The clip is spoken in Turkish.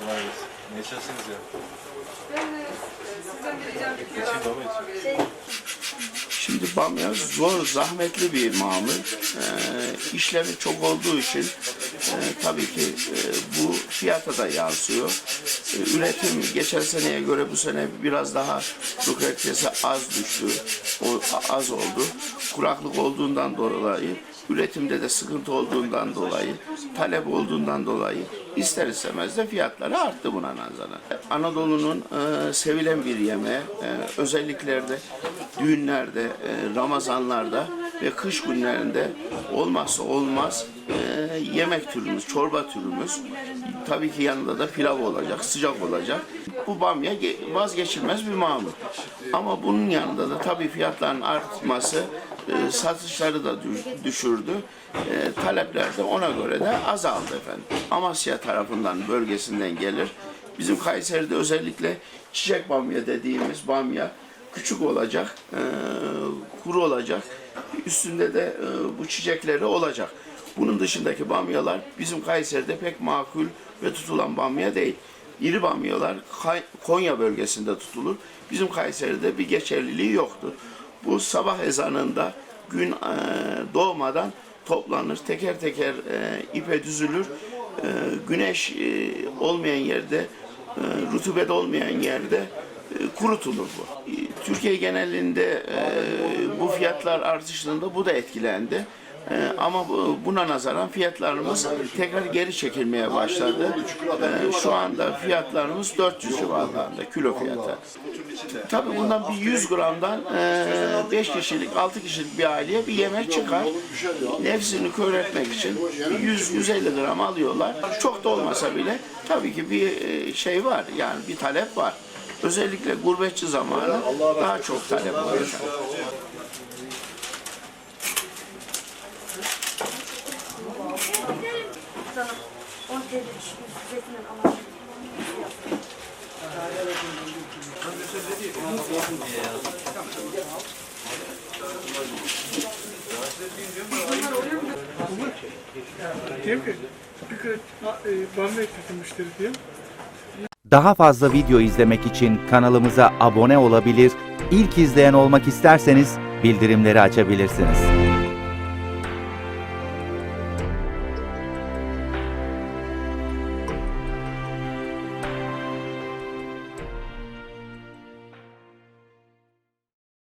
Kolay gelsin. Ne içersiniz ya? Ben de sizden bir ricam İçeyim baba Şimdi bamya zor, zahmetli bir mamul. Ee, işlemi çok olduğu için e, tabii ki e, bu fiyata da yansıyor. E, üretim geçen seneye göre bu sene biraz daha su az düştü. O, az oldu. Kuraklık olduğundan dolayı, üretimde de sıkıntı olduğundan dolayı, talep olduğundan dolayı ister istemez de fiyatları arttı buna nazaran. Anadolu'nun e, sevilen bir yemeği, e, özellikle de düğünlerde, e, Ramazanlarda ve kış günlerinde olmazsa olmaz e, yemek türümüz, çorba türümüz. Tabii ki yanında da pilav olacak, sıcak olacak. Bu bamya ge- vazgeçilmez bir mamul. Ama bunun yanında da tabii fiyatların artması e, satışları da dü- düşürdü. E, talepler de ona göre de azaldı efendim. Amasya tarafından, bölgesinden gelir. Bizim Kayseri'de özellikle çiçek bamya dediğimiz bamya küçük olacak, e, kuru olacak. Üstünde de bu çiçekleri olacak. Bunun dışındaki bamyalar bizim Kayseri'de pek makul ve tutulan bamya değil. İri bamyalar Konya bölgesinde tutulur. Bizim Kayseri'de bir geçerliliği yoktur. Bu sabah ezanında gün e, doğmadan toplanır, teker teker e, ipe düzülür. E, güneş olmayan yerde, rutubet olmayan yerde kurutulur bu. Türkiye genelinde bu fiyatlar artışında bu da etkilendi. E, ama bu- buna nazaran fiyatlarımız tekrar geri çekilmeye başladı. E, şu anda fiyatlarımız 400 civarlarında kilo fiyatı. Tabii bundan bir 100 gramdan 5 kişilik, 6 kişilik bir aileye bir yemek çıkar. Nefsini kör etmek için 100-150 gram alıyorlar. Çok da olmasa bile tabii ki bir e, şey var yani bir talep var. Özellikle gurbetçi zamanı daha çok talep var. Sana 10 TL diyelim. Daha fazla video izlemek için kanalımıza abone olabilir, ilk izleyen olmak isterseniz bildirimleri açabilirsiniz.